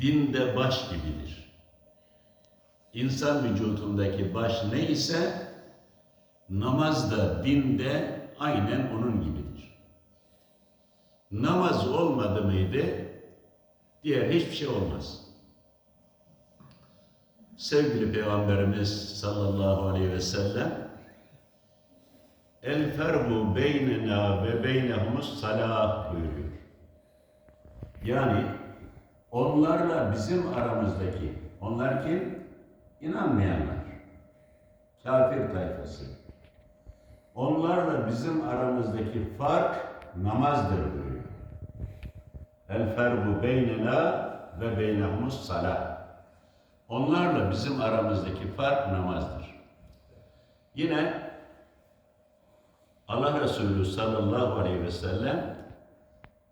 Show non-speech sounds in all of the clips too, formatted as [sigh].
dinde baş gibidir. İnsan vücudundaki baş neyse namaz da dinde aynen onun gibidir. Namaz olmadı mıydı diğer hiçbir şey olmaz. Sevgili Peygamberimiz sallallahu aleyhi ve sellem El ferbu beynena ve beynehumus salah buyuruyor. Yani onlarla bizim aramızdaki, onlar kim? İnanmayanlar. Kafir tayfası. Onlarla bizim aramızdaki fark namazdır buyuruyor. El ferbu beynena ve beynehumus salah. Onlarla bizim aramızdaki fark namazdır. Yine Allah Resulü sallallahu aleyhi ve sellem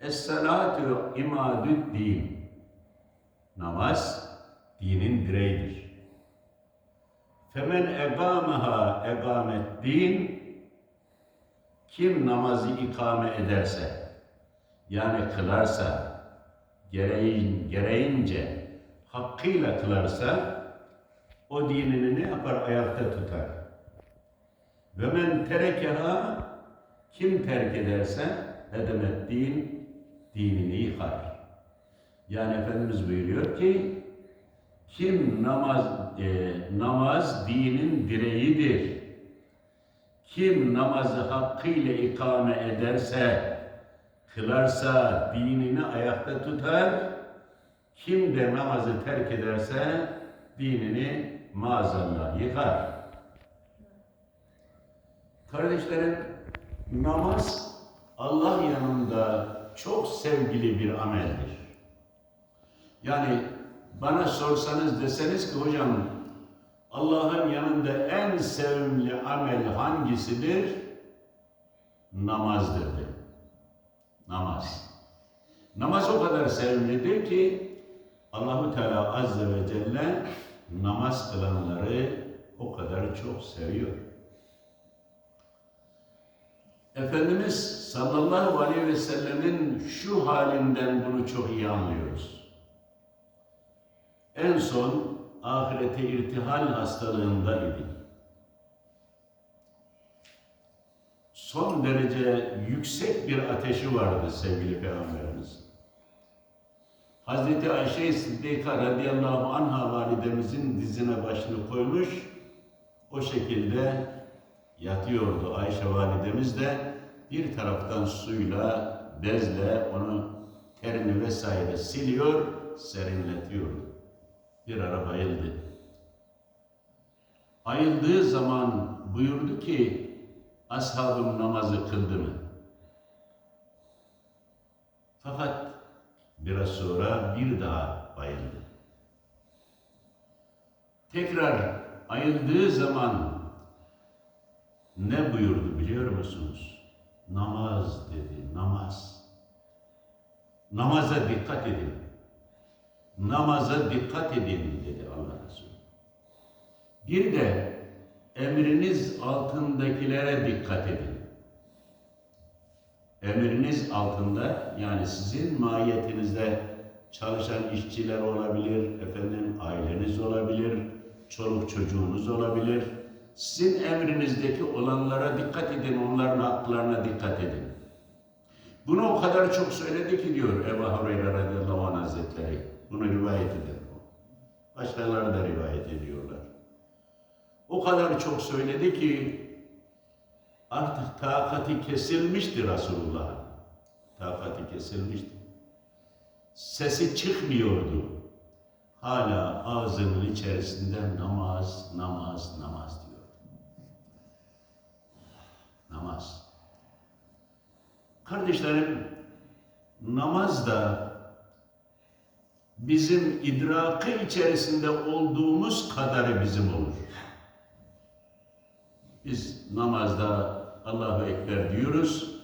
Es-salatu imadüd din. Namaz dinin direğidir. Femen egamaha egamet din kim namazı ikame ederse yani kılarsa gereğin, gereğince hakkıyla kılarsa o dinini ne yapar? Ayakta tutar. Ve men terekeha kim terk ederse edemet din dinini yıkar. Yani Efendimiz buyuruyor ki kim namaz e, namaz dinin direğidir. Kim namazı hakkıyla ikame ederse, kılarsa, dinini ayakta tutar. Kim de namazı terk ederse dinini maazallah yıkar. Kardeşlerim, namaz Allah yanında çok sevgili bir ameldir. Yani bana sorsanız deseniz ki hocam Allah'ın yanında en sevimli amel hangisidir? Namazdır de. Namaz. Namaz o kadar sevimlidir ki Allahu Teala Azze ve Celle namaz kılanları o kadar çok seviyor. Efendimiz sallallahu aleyhi ve sellemin şu halinden bunu çok iyi anlıyoruz. En son ahirete irtihal hastalığında idi. Son derece yüksek bir ateşi vardı sevgili Peygamberimiz. Hazreti Ayşe Sıddika radıyallahu anha validemizin dizine başını koymuş, o şekilde yatıyordu Ayşe validemiz de bir taraftan suyla, bezle onu terini vesaire siliyor, serinletiyordu. Bir ara bayıldı. Ayıldığı zaman buyurdu ki, ashabım namazı kıldı mı? Fakat biraz sonra bir daha bayıldı. Tekrar ayıldığı zaman ne buyurdu biliyor musunuz? Namaz dedi, namaz. Namaza dikkat edin. Namaza dikkat edin dedi Allah Resulü. Bir de emriniz altındakilere dikkat edin. Emriniz altında yani sizin mahiyetinizde çalışan işçiler olabilir, efendim aileniz olabilir, çoluk çocuğunuz olabilir. Sizin emrinizdeki olanlara dikkat edin, onların haklarına dikkat edin. Bunu o kadar çok söyledi ki diyor Ebu Hureyre radıyallahu anh hazretleri. Bunu rivayet eder. Başkaları da rivayet ediyorlar. O kadar çok söyledi ki artık takati kesilmişti Resulullah'ın. Takati kesilmişti. Sesi çıkmıyordu. Hala ağzının içerisinde namaz, namaz, namaz diyor. Namaz. Kardeşlerim, namaz da bizim idrakı içerisinde olduğumuz kadarı bizim olur. Biz namazda Allahu Ekber diyoruz.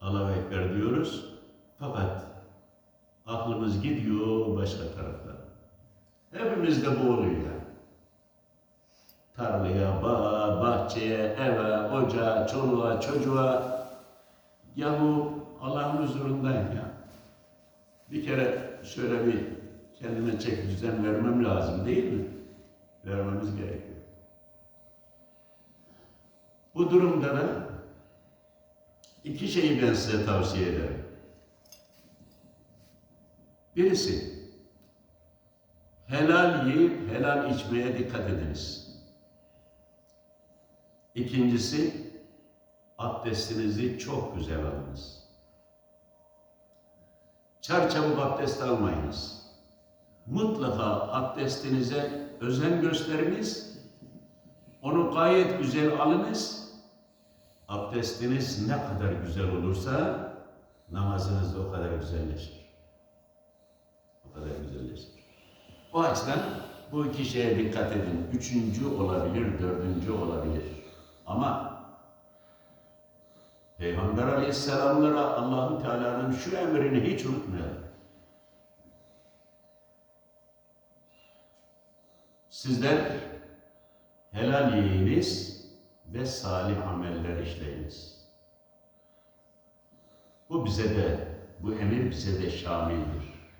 Allahu Ekber diyoruz. Fakat aklımız gidiyor başka tarafta. Hepimizde bu oluyor. Tarlaya, bağa, bahçeye, eve, ocağa, çoluğa, çocuğa. Yahu Allah'ın huzurundayım ya. Bir kere şöyle bir kendime çek düzen vermem lazım değil mi? Vermemiz gerekiyor. Bu durumda da iki şeyi ben size tavsiye ederim. Birisi, helal yiyip helal içmeye dikkat ediniz. İkincisi, abdestinizi çok güzel alınız. Çarçabuk abdest almayınız. Mutlaka abdestinize özen gösteriniz. Onu gayet güzel alınız. Abdestiniz ne kadar güzel olursa namazınız da o kadar güzelleşir. O kadar güzelleşir. O açıdan bu iki şeye dikkat edin. Üçüncü olabilir, dördüncü olabilir. Ama Peygamber Aleyhisselamlara Allahu Teala'nın şu emrini hiç unutmayalım. Sizler helal yiyiniz ve salih ameller işleyiniz. Bu bize de, bu emir bize de şamildir.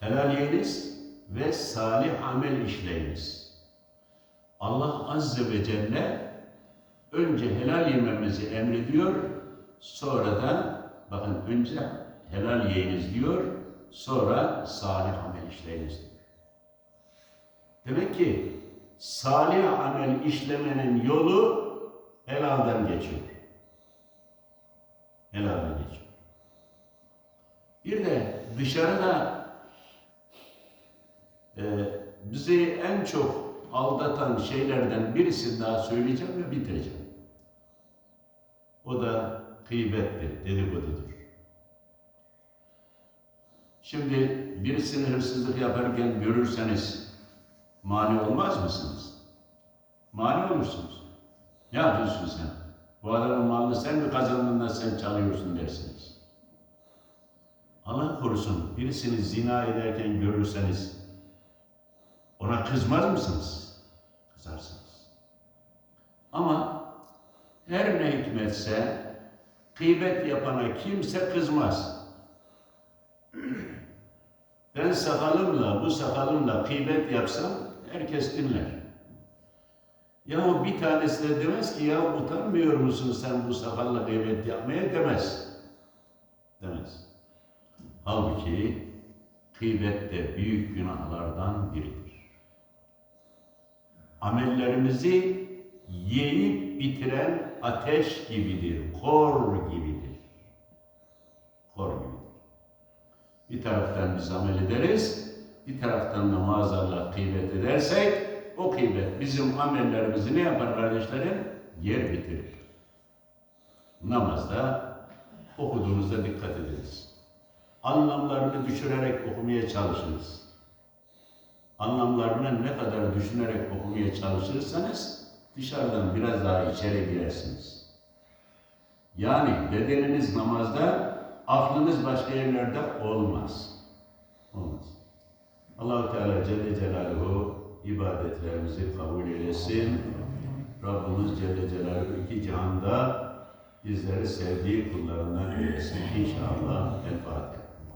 Helal yiyiniz ve salih amel işleyiniz. Allah Azze ve Celle önce helal yememizi emrediyor, sonra da bakın önce helal yiyiniz diyor, sonra salih amel işleyiniz. Demek ki salih amel işlemenin yolu helalden geçiyor. Helalden geçiyor. Bir de dışarıda e, bizi en çok aldatan şeylerden birisini daha söyleyeceğim ve bitireceğim. O da gıybettir, dedikodudur. Şimdi birisini hırsızlık yaparken görürseniz mani olmaz mısınız? Mani olursunuz. Ne yapıyorsun sen? Bu adamın malını sen mi kazandın da sen çalıyorsun dersiniz. Allah korusun birisini zina ederken görürseniz ona kızmaz mısınız? Kızarsınız. Her ne hikmetse gıybet yapana kimse kızmaz. [clears throat] Ben sakalımla, bu sakalımla gıybet yapsam herkes dinler. Ya bir tanesi de demez ki ya utanmıyor musun sen bu sakalla gıybet yapmaya demez. Demez. Halbuki gıybet de büyük günahlardan biridir. Amellerimizi yiyip bitiren ateş gibidir, kor gibidir. Kor gibidir. Bir taraftan biz amel ederiz, bir taraftan da maazallah gıybet edersek, o gıybet bizim amellerimizi ne yapar kardeşlerim? Yer bitirir. Namazda okuduğunuzda dikkat ediniz. Anlamlarını düşürerek okumaya çalışınız. Anlamlarını ne kadar düşünerek okumaya çalışırsanız dışarıdan biraz daha içeri girersiniz. Yani bedeniniz namazda, aklınız başka yerlerde olmaz. Olmaz. Allahu Teala Celle Celaluhu ibadetlerimizi kabul eylesin. Rabbimiz Celle Celaluhu iki cihanda bizleri sevdiği kullarından eylesin. İnşallah. El Fatiha.